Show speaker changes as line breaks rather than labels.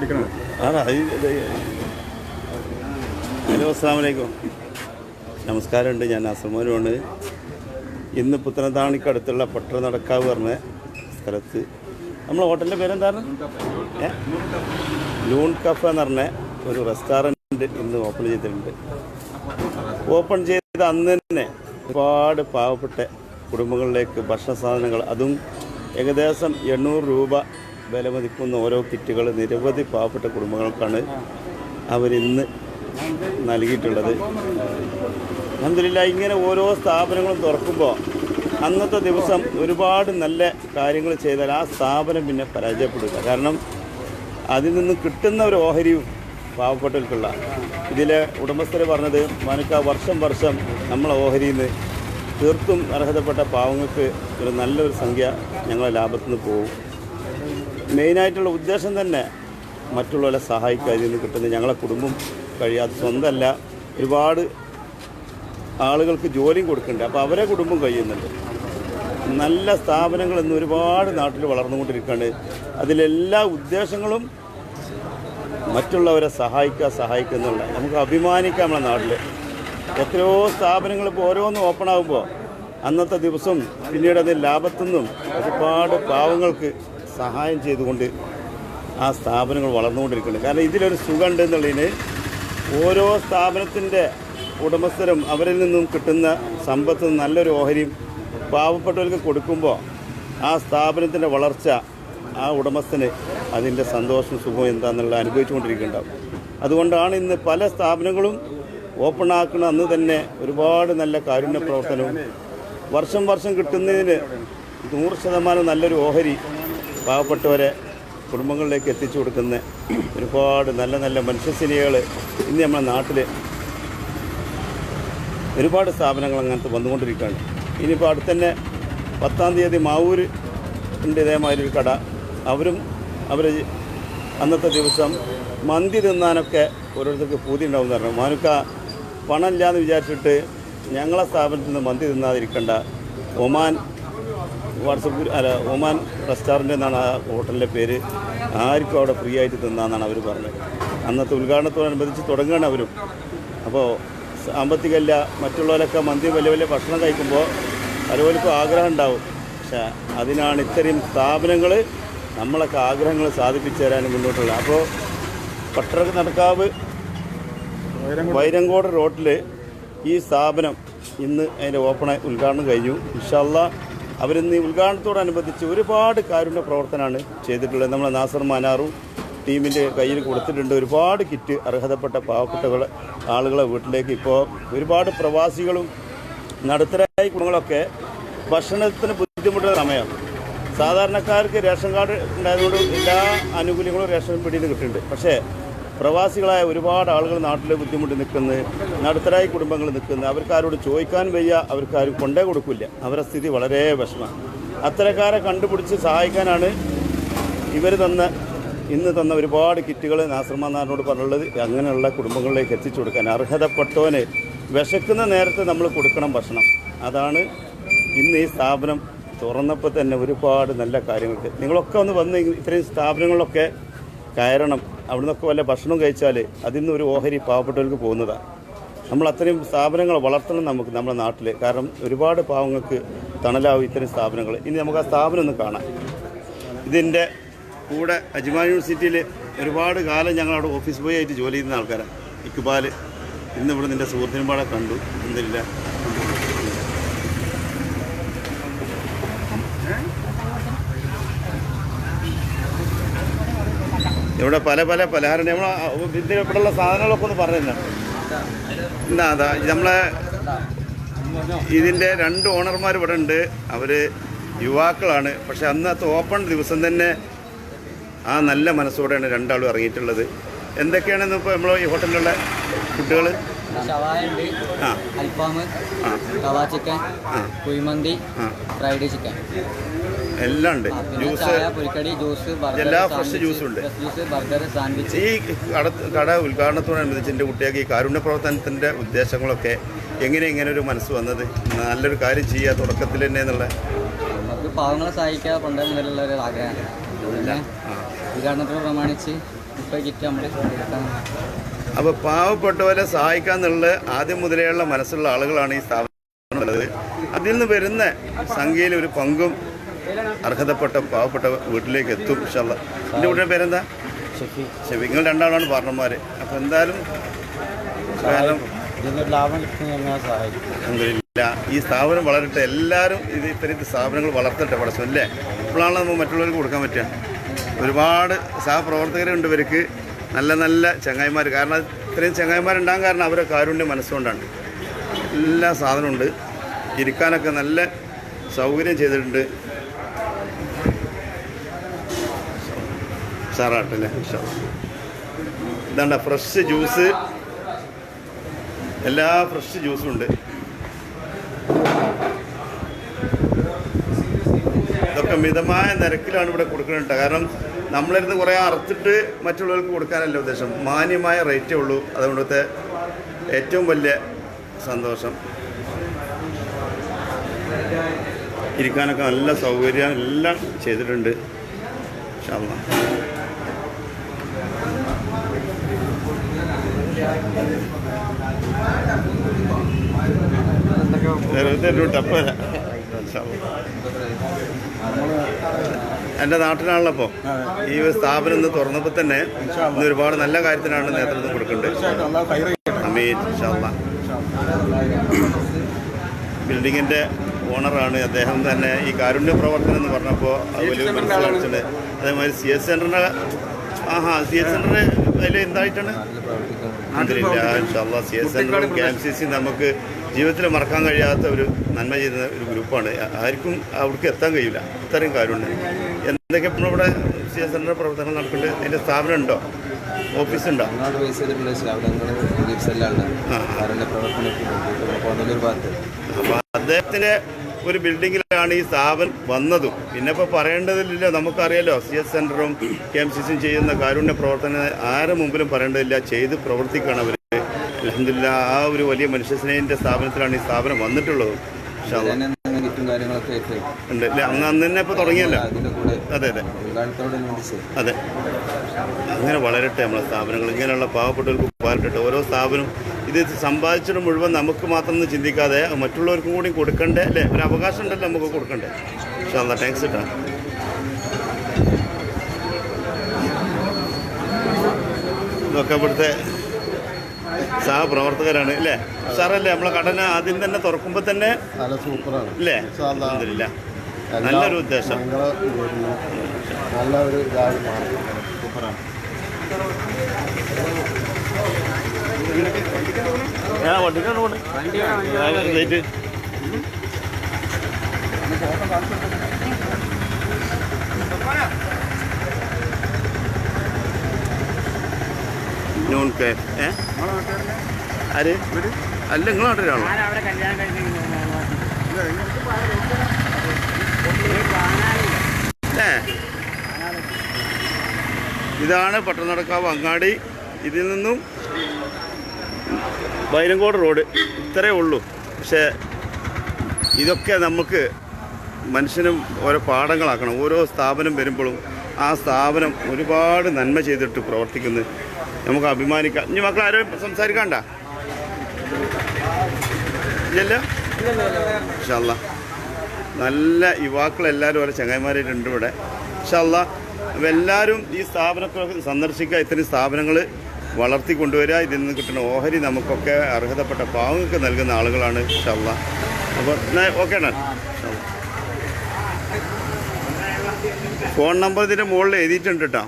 പിടിക്കണം?
ആണോ? ഹലോ അസ്സാം വലൈക്കും നമസ്കാരമുണ്ട് ഞാൻ അസമോനുമാണ് ഇന്ന് പുത്തനത്താണിക്കടുത്തുള്ള പട്ടണ നടക്കാവ് പറഞ്ഞ സ്ഥലത്ത്. നമ്മൾ ഹോട്ടലിന്റെ പേരെന്താണ്? ലൂൺ കഫ എന്ന് പറഞ്ഞ ഒരു റെസ്റ്റോറന്റ് ഇന്ന് ഓപ്പൺ ചെയ്തിട്ടുണ്ട്. ഓപ്പൺ ചെയ്ത് അന്ന് തന്നെ ഒരുപാട് പാവപ്പെട്ട കുടുംബങ്ങളിലേക്ക് ഭക്ഷണ സാധനങ്ങൾ അതും ഏകദേശം എണ്ണൂറ് രൂപ വില മതിക്കുന്ന ഓരോ കിറ്റുകൾ നിരവധി പാവപ്പെട്ട കുടുംബങ്ങൾക്കാണ് അവരിന്ന് നൽകിയിട്ടുള്ളത്. അഹമ്മദില്ല ഇങ്ങനെ ഓരോ സ്ഥാപനങ്ങളും തുറക്കുമ്പോൾ അന്നത്തെ ദിവസം ഒരുപാട് നല്ല കാര്യങ്ങൾ ചെയ്താൽ ആ സ്ഥാപനം പിന്നെ പരാജയപ്പെടുക. കാരണം അതിൽ നിന്ന് കിട്ടുന്ന ഒരു ഓഹരിയും പാവപ്പെട്ടവർക്കുള്ള ഇതിലെ ഉടമസ്ഥർ പറഞ്ഞത് മനുക്ക വർഷം വർഷം നമ്മൾ ഓഹരിയിൽ നിന്ന് തീർത്തും അർഹതപ്പെട്ട പാവങ്ങൾക്ക് ഒരു നല്ലൊരു സംഖ്യ ഞങ്ങളെ ലാഭത്തിൽ നിന്ന് പോകും. മെയിനായിട്ടുള്ള ഉദ്ദേശം തന്നെ മറ്റുള്ളവരെ സഹായിക്കുക ഇതിൽ നിന്ന് കിട്ടുന്ന ഞങ്ങളെ കുടുംബം കഴിയാതെ സ്വന്തമല്ല. ഒരുപാട് ആളുകൾക്ക് ജോലിയും കൊടുക്കുന്നുണ്ട്. അപ്പോൾ അവരെ കുടുംബം കഴിയുന്നുണ്ട്. നല്ല സ്ഥാപനങ്ങൾ ഇന്ന് ഒരുപാട് നാട്ടിൽ വളർന്നുകൊണ്ടിരിക്കുകയാണ്. അതിലെല്ലാ ഉദ്ദേശങ്ങളും മറ്റുള്ളവരെ സഹായിക്കുക സഹായിക്കുക എന്നുള്ള. നമുക്ക് അഭിമാനിക്കാം നമ്മുടെ നാട്ടിൽ എത്രയോ സ്ഥാപനങ്ങൾ ഇപ്പോൾ ഓരോന്നും ഓപ്പൺ ആകുമ്പോൾ അന്നത്തെ ദിവസം പിന്നീട് അത് ലാഭത്തുനിന്നും ഒരുപാട് പാവങ്ങൾക്ക് സഹായം ചെയ്തുകൊണ്ട് ആ സ്ഥാപനങ്ങൾ വളർന്നുകൊണ്ടിരിക്കുന്നുണ്ട്. കാരണം ഇതിലൊരു സുഖമുണ്ട് എന്നുള്ളതിന് ഓരോ സ്ഥാപനത്തിന്റെ ഉടമസ്ഥരും അവരിൽ നിന്നും കിട്ടുന്ന സമ്പത്ത് നല്ലൊരു ഓഹരിയും പാവപ്പെട്ടവർക്ക് കൊടുക്കുമ്പോൾ ആ സ്ഥാപനത്തിന്റെ വളർച്ച ആ ഉടമസ്ഥന് അതിന്റെ സന്തോഷം സുഖം എന്താണെന്നുള്ള അനുഭവിച്ചുകൊണ്ടിരിക്കുന്നുണ്ടാവും. അതുകൊണ്ടാണ് ഇന്ന് പല സ്ഥാപനങ്ങളും ഓപ്പൺ ആക്കുന്ന അന്ന് തന്നെ ഒരുപാട് നല്ല കാരുണ്യ പ്രവർത്തനവും വർഷം വർഷം കിട്ടുന്നതിന് നൂറ് ശതമാനം നല്ലൊരു ഓഹരി പാവപ്പെട്ടവരെ കുടുംബങ്ങളിലേക്ക് എത്തിച്ചു കൊടുക്കുന്ന ഒരുപാട് നല്ല നല്ല മനുഷ്യസ്നേഹികൾ ഇന്ന് നമ്മുടെ നാട്ടിൽ ഒരുപാട് സ്ഥാപനങ്ങൾ അങ്ങനത്തെ വന്നുകൊണ്ടിരിക്കുകയാണ്. ഇനിയിപ്പോൾ അടുത്തന്നെ പത്താം തീയതി മാവൂർ ഉണ്ട് ഇതേമാതിരി ഒരു കട. അവരും അവർ അന്നത്തെ ദിവസം മന്തി തിന്നാനൊക്കെ ഓരോരുത്തർക്ക് പൂതി ഉണ്ടാവും പറഞ്ഞു. മാനുക്ക പണം ഇല്ലാന്ന് വിചാരിച്ചിട്ട് ഞങ്ങളെ സ്ഥാപനത്തിൽ നിന്ന് മന്തി തിന്നാതിരിക്കണ്ട. ഒമാൻ വാട്സപ്പ് അല്ല ഒമാൻ റെസ്റ്റോറന്റ് എന്നാണ് ആ ഹോട്ടലിന്റെ പേര്. ആർക്കും അവിടെ ഫ്രീ ആയിട്ട് തിന്നാന്നാണ് അവർ പറഞ്ഞത്. അന്നത്തെ ഉദ്ഘാടനത്തോടനുബന്ധിച്ച് തുടങ്ങുകയാണ് അവരും. അപ്പോൾ സാമ്പത്തികമല്ല മറ്റുള്ളവരൊക്കെ മന്തി വലിയ വലിയ ഭക്ഷണം കഴിക്കുമ്പോൾ പലവർക്കും ആഗ്രഹം ഉണ്ടാവും. പക്ഷേ അതിനാണ് ഇത്രയും സ്ഥാപനങ്ങൾ നമ്മളൊക്കെ ആഗ്രഹങ്ങൾ സാധിപ്പിച്ചു തരാൻ മുന്നോട്ടുള്ളത്. അപ്പോൾ പട്ടണ നടക്കാവ് വൈരങ്കോട്. റോട്ടിൽ ഈ സ്ഥാപനം ഇന്ന് അതിന്റെ ഓപ്പൺ ഉദ്ഘാടനം കഴിഞ്ഞു. ഇൻഷല്ല അവരിന്ന് ഈ ഉദ്ഘാടനത്തോടനുബന്ധിച്ച് ഒരുപാട് കാരുണ്യ പ്രവർത്തനമാണ് ചെയ്തിട്ടുള്ളത്. നമ്മളെ നാസർ മാനാറു ടീമിന്റെ കയ്യിൽ കൊടുത്തിട്ടുണ്ട്. ഒരുപാട് കിറ്റ് അർഹതപ്പെട്ട പാവപ്പെട്ട ആളുകളെ വീട്ടിലേക്ക് ഇപ്പോൾ ഒരുപാട് പ്രവാസികളും നടുത്തരായ കുടുംബങ്ങളൊക്കെ ഭക്ഷണത്തിന് ബുദ്ധിമുട്ടുള്ള സമയം സാധാരണക്കാർക്ക് റേഷൻ കാർഡ് ഉണ്ടായതുകൊണ്ട് എല്ലാ ആനുകൂല്യങ്ങളും റേഷൻ പിടിയിൽ നിന്ന് കിട്ടുന്നുണ്ട്. പക്ഷേ പ്രവാസികളായ ഒരുപാട് ആളുകൾ നാട്ടിൽ ബുദ്ധിമുട്ടി നിൽക്കുന്നത് നടുത്തരായി കുടുംബങ്ങൾ നിൽക്കുന്നത് അവർക്കാരോട് ചോദിക്കാൻ വയ്യ അവർക്കാരും കൊണ്ടേ കൊടുക്കില്ല. അവരുടെ സ്ഥിതി വളരെ വിഷമം. അത്തരക്കാരെ കണ്ടുപിടിച്ച് സഹായിക്കാനാണ് ഇവർ തന്ന ഇന്ന് തന്ന ഒരുപാട് കിറ്റുകൾ നാസർമാനാറിനോട് പറഞ്ഞുള്ളത് അങ്ങനെയുള്ള കുടുംബങ്ങളിലേക്ക് എത്തിച്ചു കൊടുക്കാൻ അർഹതപ്പെട്ടവന് വിശക്കുന്ന നേരത്തെ നമ്മൾ കൊടുക്കണം ഭക്ഷണം. അതാണ് ഇന്ന് ഈ സ്ഥാപനം തുറന്നപ്പോൾ തന്നെ ഒരുപാട് നല്ല കാര്യങ്ങൾക്ക്. നിങ്ങളൊക്കെ ഒന്ന് വന്ന് ഇത്രയും സ്ഥാപനങ്ങളിലൊക്കെ കയറണം. അവിടെ നിന്നൊക്കെ വല്ല ഭക്ഷണം കഴിച്ചാൽ അതിൽ നിന്ന് ഒരു ഓഹരി പാവപ്പെട്ടവർക്ക് പോകുന്നതാണ് നമ്മൾ അത്രയും സ്ഥാപനങ്ങൾ വളർത്തണം നമുക്ക് നമ്മുടെ നാട്ടിൽ കാരണം ഒരുപാട് പാവങ്ങൾക്ക് തണലാവും ഇത്തരം സ്ഥാപനങ്ങൾ. ഇനി നമുക്ക് ആ സ്ഥാപനം ഒന്ന് കാണാം. ഇതിന്റെ കൂടെ അജ്മാൻ യൂണിവേഴ്സിറ്റിയിൽ ഒരുപാട് കാലം ഞങ്ങൾ അവിടെ ഓഫീസ് ബോയ് ആയിട്ട് ജോലി ചെയ്യുന്ന ആൾക്കാരാണ് ഇക്ബാൽ ഇന്നിവിടെ നിന്റെ സുഹൃത്തിനുപാടെ കണ്ടു. എന്തില്ല. ഇവിടെ പല പല പലഹാരം നമ്മൾ ഇവിടെയുള്ള സാധനങ്ങളൊക്കെ ഒന്ന് പറഞ്ഞു എന്നാ അതാ നമ്മളെ ഇതിന്റെ രണ്ട് ഓണർമാർ ഇവിടെ ഉണ്ട്. അവർ യുവാക്കളാണ്. പക്ഷെ അന്നത്തെ ഓപ്പൺ ദിവസം തന്നെ ആ നല്ല മനസ്സോടെയാണ് രണ്ടാളും ഇറങ്ങിയിട്ടുള്ളത്. എന്തൊക്കെയാണെന്ന് ഇപ്പോൾ നമ്മൾ ഈ ഹോട്ടലിലുള്ള ഫുഡുകൾ
ഷവായ ഉണ്ട്.
ആ.
അൽഫാം കവാ ചിക്കൻ കുഴിമന്തി ഫ്രൈഡ് ചിക്കൻ
എല്ലാം ഉണ്ട്. ജ്യൂസ്
ചായ ജ്യൂസ്
എല്ലാ
ഫ്രഷ്
ജ്യൂസും ഉണ്ട്.
ജ്യൂസ് ബർഗർ സാൻഡ്വിച്ച്
ഈ കട കട ഉദ്ഘാടനത്തോടനുബന്ധിച്ച് എന്റെ കുട്ടികൾക്ക് ഈ കാരുണ്യ പ്രവർത്തനത്തിന്റെ ഉദ്ദേശങ്ങളൊക്കെ എങ്ങനെ ഇങ്ങനെ ഒരു മനസ്സ് വന്നത്? നല്ലൊരു കാര്യം ചെയ്യുക തുടക്കത്തിൽ തന്നെ എന്നുള്ള.
നമുക്ക് പാവങ്ങളെ സഹായിക്കുക പണ്ടേ മുതലുള്ള ഒരു ആഗ്രഹമാണ്. ഉദ്ഘാടനത്തോട് പ്രമാണിച്ച് ഉപയോഗിച്ചിട്ട് നമ്മൾ എടുക്കാൻ
അപ്പോൾ പാവപ്പെട്ടവരെ സഹായിക്കാന്നുള്ള ആദ്യം മുതലേയുള്ള മനസ്സുള്ള ആളുകളാണ് ഈ സ്ഥാപനം ഉള്ളത് അതിൽ നിന്ന് വരുന്ന സംഖ്യയിൽ ഒരു പങ്കും അർഹതപ്പെട്ട പാവപ്പെട്ട വീട്ടിലേക്ക് എത്തും ഇഷ്ടമുള്ള എന്റെ വീട്ടിലെ പേരെന്താ?
ഷെഫി.
ശരി നിങ്ങൾ രണ്ടാളാണ് പാർട്ണർമാർ അപ്പോൾ എന്തായാലും കാരണം ഈ സ്ഥാപനം വളരട്ടെ. എല്ലാവരും ഇത് ഇത്തരത്തിൽ സ്ഥാപനങ്ങൾ വളർത്തട്ടെ പടച്ചം അല്ലേ? ഇപ്പോഴാണ് നമുക്ക് മറ്റുള്ളവർക്ക് കൊടുക്കാൻ പറ്റുക. ഒരുപാട് സഹപ്രവർത്തകരുണ്ട് ഇവർക്ക്. നല്ല നല്ല ചങ്ങായിമാർ കാരണം ഇത്രയും ചങ്ങായിമാരുണ്ടാകാൻ കാരണം അവരെ കാരുണ്യ മനസ്സുകൊണ്ടാണ്. എല്ലാ സാധനമുണ്ട് ഇരിക്കാനൊക്കെ നല്ല സൗകര്യം ചെയ്തിട്ടുണ്ട്. സാറാട്ടല്ലേ ഇതാണ്ട ഫ്രഷ് ജ്യൂസ്. എല്ലാ ഫ്രഷ് ജ്യൂസും ഉണ്ട്. ഇതൊക്കെ മിതമായ നിരക്കിലാണ് ഇവിടെ കൊടുക്കുന്നുണ്ട് കാരണം നമ്മളിരുന്ന് കുറേ അറുത്തിട്ട് മറ്റുള്ളവർക്ക് കൊടുക്കാനല്ല ഉദ്ദേശം. മാന്യമായ റേറ്റേ ഉള്ളൂ. അതുകൊണ്ടത്തെ ഏറ്റവും വലിയ സന്തോഷം. ഇരിക്കാനൊക്കെ നല്ല സൗകര്യം എല്ലാം ചെയ്തിട്ടുണ്ട്. അല്ലാ. വെറുതെ ഒരു ടപ്പ്. എന്റെ നാട്ടിലാണല്ലോ അപ്പോൾ ഈ ഒരു സ്ഥാപനം ഇന്ന് തുറന്നപ്പോൾ തന്നെ ഇന്ന് ഒരുപാട് നല്ല കാര്യത്തിനാണ് നേതൃത്വം കൊടുക്കേണ്ടത് അമീൻ. ബിൽഡിങ്ങിന്റെ ഓണറാണ്. അദ്ദേഹം തന്നെ ഈ കാരുണ്യ പ്രവർത്തനം എന്ന് പറഞ്ഞപ്പോൾ വലിയ മനസ്സിലാക്കിയിട്ടുണ്ട് അതേമാതിരി സി എസ് സെന്ററിന്റെ ആഹാ സി എസ് സെന്ററിന് അതിൽ എന്തായിട്ടാണ്? സി എസ് സെന്ററും കെ എം സി സി നമുക്ക് ജീവിതത്തിൽ മറക്കാൻ കഴിയാത്ത ഒരു നന്മ ചെയ്യുന്ന ഒരു ഗ്രൂപ്പാണ്. ആർക്കും അവിടേക്ക് എത്താൻ കഴിയില്ല. അത്രയും കാര്യമുണ്ട് എന്തൊക്കെ ഇവിടെ സി എസ് സെന്റർ പ്രവർത്തനം നടക്കുന്നുണ്ട്? അതിന്റെ സ്ഥാപനം ഉണ്ടോ
ഓഫീസ് ഉണ്ടോ
അപ്പോൾ അദ്ദേഹത്തിന്റെ ഒരു ബിൽഡിങ്ങിലാണ് ഈ സ്ഥാപനം വന്നതും. പിന്നെ ഇപ്പോൾ പറയേണ്ടതില്ല നമുക്കറിയാലോ സി എസ് സെന്ററും കെ എം സി സിയും ചെയ്യുന്ന കാരുണ്യ പ്രവർത്തനം ആരും മുമ്പിലും പറയേണ്ടതില്ല. ചെയ്ത് പ്രവർത്തിക്കണം അവർ അലഹമില്ല ആ ഒരു വലിയ മനുഷ്യസ്നേഹിന്റെ സ്ഥാപനത്തിലാണ് ഈ സ്ഥാപനം വന്നിട്ടുള്ളത്.
ഗിഫ്റ്റും കാര്യങ്ങളൊക്കെ ആയിട്ട്
ഉണ്ട്. ഇല്ല അന്ന് അന്ന് തന്നെ ഇപ്പോൾ തുടങ്ങിയല്ലോ.
അതിന്റെ കൂടെ
അതെ അതെ.
ഉദ്ഘാടനത്തോടനുബന്ധിച്ച്
അതെ. അങ്ങനെ വളരട്ടെ നമ്മളെ സ്ഥാപനങ്ങൾ. ഇങ്ങനെയുള്ള പാവപ്പെട്ടവർക്ക് വളരട്ടെ ഓരോ സ്ഥാപനം ഇത് സമ്പാദിച്ചിട്ട് മുഴുവൻ നമുക്ക് മാത്രം ഒന്ന് ചിന്തിക്കാതെ മറ്റുള്ളവർക്കും കൂടി കൊടുക്കണ്ടേ? അല്ലേ? ഒരു അവകാശം ഉണ്ടല്ലോ നമുക്ക് കൊടുക്കണ്ടേ? പക്ഷേ താങ്ക്സ് ഇട്ടാ ഇതൊക്കെ ഇവിടുത്തെ സഹപ്രവർത്തകരാണ് അല്ലേ സാറല്ലേ നമ്മളെ കടന ആദ്യം തന്നെ തുറക്കുമ്പോൾ തന്നെ
നല്ല സൂപ്പറാണ്.
അല്ലേ. അൽഹംദുലില്ലാ. നല്ലൊരു ഉദ്ദേശം.
നല്ലൊരു വരുന്നു. നല്ല ഒരു ഇതായി മാറി. സൂപ്പറാണ്.
ഞാൻ വണ്ടിക്കാണ് പോണേ. ഇതായിട്ട് നോൺ കെ ഏ? ആര്? അല്ല നിങ്ങൾ നാട്ടിലാണോ ഇതാണ് പട്ടണക്കാവ് അങ്ങാടി. ഇതിൽ നിന്നും വൈരങ്കോട് റോഡ്. ഇത്രയേ ഉള്ളൂ. പക്ഷേ ഇതൊക്കെ നമുക്ക് മനുഷ്യനും ഓരോ പാഠങ്ങളാക്കണം. ഓരോ സ്ഥാപനം വരുമ്പോഴും ആ സ്ഥാപനം ഒരുപാട് നന്മ ചെയ്തിട്ട് പ്രവർത്തിക്കുന്നത് നമുക്ക് അഭിമാനിക്കാം. ഇനി മക്കൾ ആരും സംസാരിക്കണ്ട? ഇല്ലല്ലോ? ഇൻഷാല്ല നല്ല ഓരോ ചങ്ങായിമാരായിട്ടുണ്ട് ഇവിടെ. ഇഷല്ല അപ്പോൾ എല്ലാവരും ഈ സ്ഥാപനങ്ങളൊക്കെ സന്ദർശിക്കുക. ഇത്തരം സ്ഥാപനങ്ങൾ വളർത്തി കൊണ്ടുവരിക. ഇതിൽ നിന്ന് കിട്ടുന്ന ഓഹരി നമുക്കൊക്കെ അർഹതപ്പെട്ട പാവങ്ങൾക്ക് നൽകുന്ന ആളുകളാണ് ഇഷല്ല അപ്പോൾ ഓക്കെ ഫോൺ നമ്പർ ഇതിന്റെ മുകളിൽ എഴുതിയിട്ടുണ്ട് കേട്ടോ.